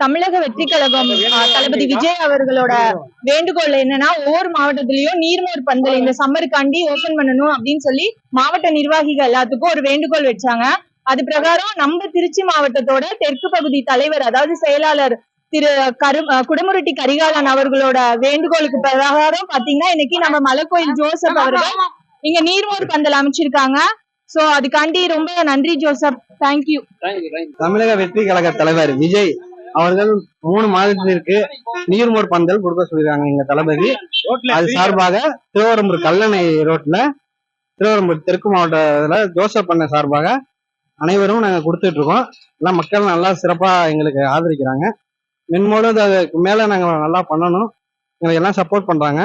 தமிழக வெற்றி கழகம் தளபதி விஜய் அவர்களோட வேண்டுகோள் என்னன்னா ஒவ்வொரு மாவட்டத்திலயும் நீர்மோர் பந்தல் இந்த சம்மருக்காண்டி ஓபன் பண்ணணும் அப்படின்னு சொல்லி மாவட்ட நிர்வாகிகள் எல்லாத்துக்கும் ஒரு வேண்டுகோள் வச்சாங்க. அது பிரகாரம் நம்ம திருச்சி மாவட்டத்தோட தெற்கு பகுதி தலைவர் அதாவது செயலாளர் திரு கரு குடமுருட்டி கரிகாலன் அவர்களோட வேண்டுகோளுக்கு பிரகாரம் பாத்தீங்கன்னா இன்னைக்கு நம்ம மலைக்கோயில் ஜோசப் அவர்கள் இங்க நீர்மோர் பந்தல் அமைச்சிருக்காங்க. சோ அதுக்காண்டி ரொம்ப நன்றி ஜோசப். தேங்க்யூ தமிழக வெற்றி கழக தலைவர் விஜய் அவர்கள் மூணு மாதத்திற்கு நீர்மோர் பந்தல் கொடுக்க சொல்லிருக்காங்க எங்க தளபதி. அது சார்பாக திருவரம்பூர் கல்லணை ரோட்ல திருவரம்பூர் தெற்கு மாவட்டத்துல ஜோசப் பண்ண சார்பாக அனைவரும் நாங்க கொடுத்துட்டு இருக்கோம். எல்லாம் மக்கள் நல்லா சிறப்பா எங்களுக்கு ஆதரிக்கிறாங்க. மென்மோடும் அதுக்கு மேல நாங்க நல்லா பண்ணணும். எங்களுக்கு எல்லாம் சப்போர்ட் பண்றாங்க.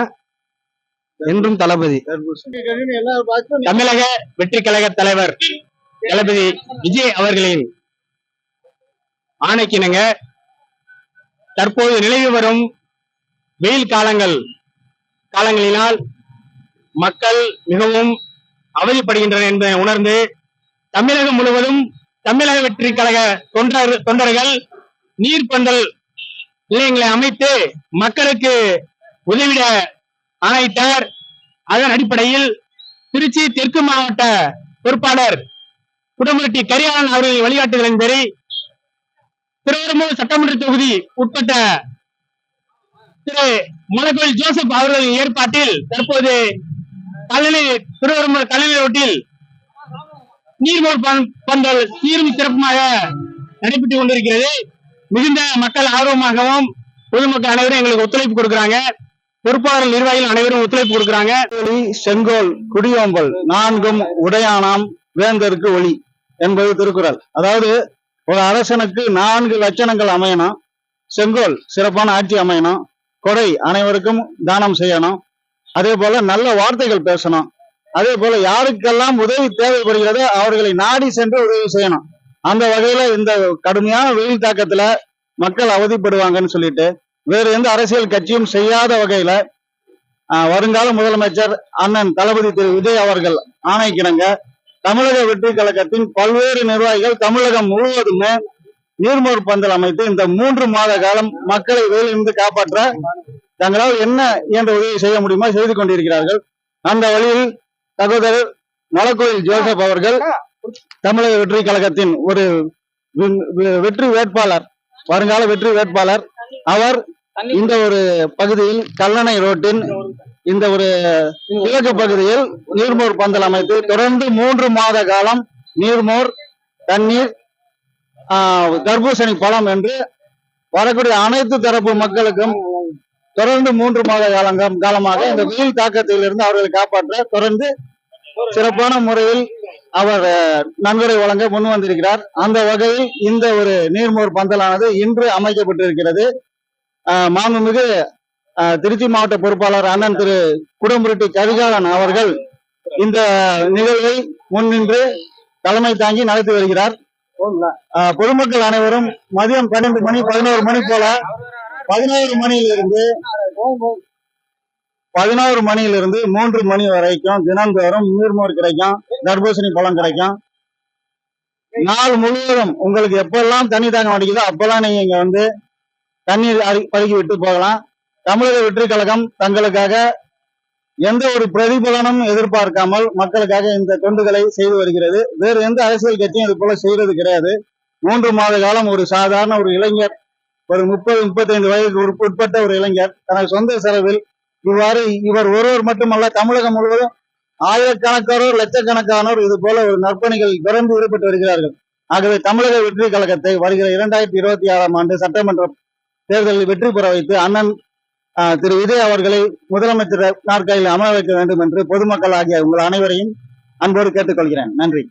என்றும் தளபதி. தமிழக வெற்றி கழக தலைவர் தளபதி விஜய் அவர்களின் ஆணைக்கிணங்க தற்போது நிலவி வரும் வெயில் காலங்கள் காலங்களினால் மக்கள் மிகவும் அவதிப்படுகின்றனர் என்பதை உணர்ந்து தமிழகம் முழுவதும் தமிழக வெற்றி கழக தொண்டர் தொண்டர்கள் நீர்பந்தல் நிலையங்களை அமைத்து மக்களுக்கு உதவிட ஆணையிட்டார். அதன் அடிப்படையில் திருச்சி தெற்கு மாவட்ட பொறுப்பாளர் குடமுருட்டி கரியாளன் அவர்களின் வழிகாட்டுதலின் பேரி திருவரம்பூர் சட்டமன்ற தொகுதி உட்பட்ட திரு மலக்கோயில் ஜோசப் அவர்களின் ஏற்பாட்டில் தற்போது கல்லணை திருவரம்பூர் கல்லணை ரோட்டில் நீர்மோர் பந்தல் சீரும் சிறப்புமாக நடைபெற்றுக் கொண்டிருக்கிறது. மிகுந்த மக்கள் ஆர்வமாகவும் பொதுமக்கள் அனைவரும் எங்களுக்கு ஒத்துழைப்பு கொடுக்கிறாங்க. பொறுப்பாளர்கள் நிர்வாகிகள் அனைவரும் ஒத்துழைப்பு கொடுக்கிறாங்க. ஒளி செங்கோல் குடியோம்பல் நான்கும் உடையானாம் வேந்தருக்கு ஒளி என்பது திருக்குறள். அதாவது ஒரு அரசனுக்கு நான்கு லட்சணங்கள் அமையணும். செங்கோல் சிறப்பான ஆட்சி அமையணும். கொடை அனைவருக்கும் தானம் செய்யணும். அதே போல நல்ல வார்த்தைகள் பேசணும். அதே போல யாருக்கெல்லாம் உதவி தேவைப்படுகிறதோ அவர்களை நாடி சென்று உதவி செய்யணும். அந்த வகையில இந்த கடுமையான வெயில் தாக்கத்துல மக்கள் அவதிப்படுவாங்கன்னு சொல்லிட்டு வேறு எந்த அரசியல் கட்சியும் செய்யாத வகையில வருங்கால முதலமைச்சர் அண்ணன் தளபதி திரு. விஜய் அவர்கள் ஆணைக்கிணங்க தமிழக வெற்றி கழகத்தின் பல்வேறு நிர்வாகிகள் தமிழகம் முழுவதுமே நீர்மோர் பந்தல் அமைத்து இந்த மூன்று மாத காலம் மக்களை வெயிலிருந்து காப்பாற்ற தங்களால் என்ன இயன்ற உதவி செய்ய முடியுமோ செய்து கொண்டிருக்கிறார்கள். அந்த வழியில் சகோதரர் மலக்கோயில் ஜோசப் அவர்கள் தமிழக வெற்றி கழகத்தின் ஒரு வெற்றி வேட்பாளர் வருங்கால வெற்றி வேட்பாளர். அவர் இந்த ஒரு பகுதியில் கல்லணை ரோட்டின் இந்த ஒரு கிழக்கு பகுதியில் நீர்மோர் பந்தல் அமைத்து தொடர்ந்து மூன்று மாத காலம் நீர்மோர் தண்ணீர் ஆஹ், தர்பூசணி பழம் என்று வரக்கூடிய அனைத்து தரப்பு மக்களுக்கும் தொடர்ந்து மூன்று மாத காலம் காலமாக இந்த வெயில் தாக்கத்தில் இருந்து அவர்களை காப்பாற்ற தொடர்ந்து சிறப்பான முறையில் அவர் நன்கொடை வழங்க முன் வந்திருக்கிறார். அந்த வகையில் இந்த ஒரு நீர்மோர் பந்தலானது இன்று அமைக்கப்பட்டிருக்கிறது. ஆஹ், மாண்புமிகு திருச்சி மாவட்ட பொறுப்பாளர் அண்ணன் திரு குடம்புருட்டி கரிகாலன் அவர்கள் இந்த நிகழ்வை முன்னின்று தலைமை தாங்கி நடத்தி வருகிறார். பொதுமக்கள் அனைவரும் மதியம் பன்னெண்டு மணி பதினோரு மணி போல பதினோரு மணியிலிருந்து பதினோரு மணியிலிருந்து மூன்று மணி வரைக்கும் தினந்தோறும் நீர்மோர் கிடைக்கும் தர்பூசணி பழம் கிடைக்கும். நாள் முழுவதும் உங்களுக்கு எப்பெல்லாம் தண்ணி தாங்க மாட்டேங்குதோ அப்பெல்லாம் நீங்க இங்க வந்து தண்ணீர் அரு- பருகி விட்டு போகலாம். தமிழக வெற்றி கழகம் தங்களுக்காக எந்த ஒரு பிரதிபலனும் எதிர்பார்க்காமல் மக்களுக்காக இந்த தொண்டுகளை செய்து வருகிறது. வேறு எந்த அரசியல் கட்சியும் இது போல செய்யறது கிடையாது. மூன்று மாத காலம் ஒரு சாதாரண ஒரு இளைஞர் ஒரு முப்பது முப்பத்தைந்து வயதுக்கு உட்பட்ட ஒரு இளைஞர் தனது சொந்த செலவில் இவ்வாறு இவர் ஒருவர் மட்டுமல்ல தமிழகம் முழுவதும் ஆயிரக்கணக்கானோர் லட்சக்கணக்கானோர் இது போல ஒரு நற்பணிகள் தொடர்ந்து ஈடுபட்டு வருகிறார்கள். ஆகவே தமிழக வெற்றி கழகத்தை வருகிற இரண்டாயிரத்தி இருபத்தி ஆறாம் ஆண்டு சட்டமன்ற தேர்தலில் வெற்றி பெற வைத்து அண்ணன் திரு விஜய் அவர்களை முதலமைச்சர் நாற்காலியில் அமர வைக்க வேண்டும் என்று பொதுமக்கள் ஆகிய உங்கள் அனைவரையும் அன்போடு கேட்டுக்கொள்கிறேன். நன்றி.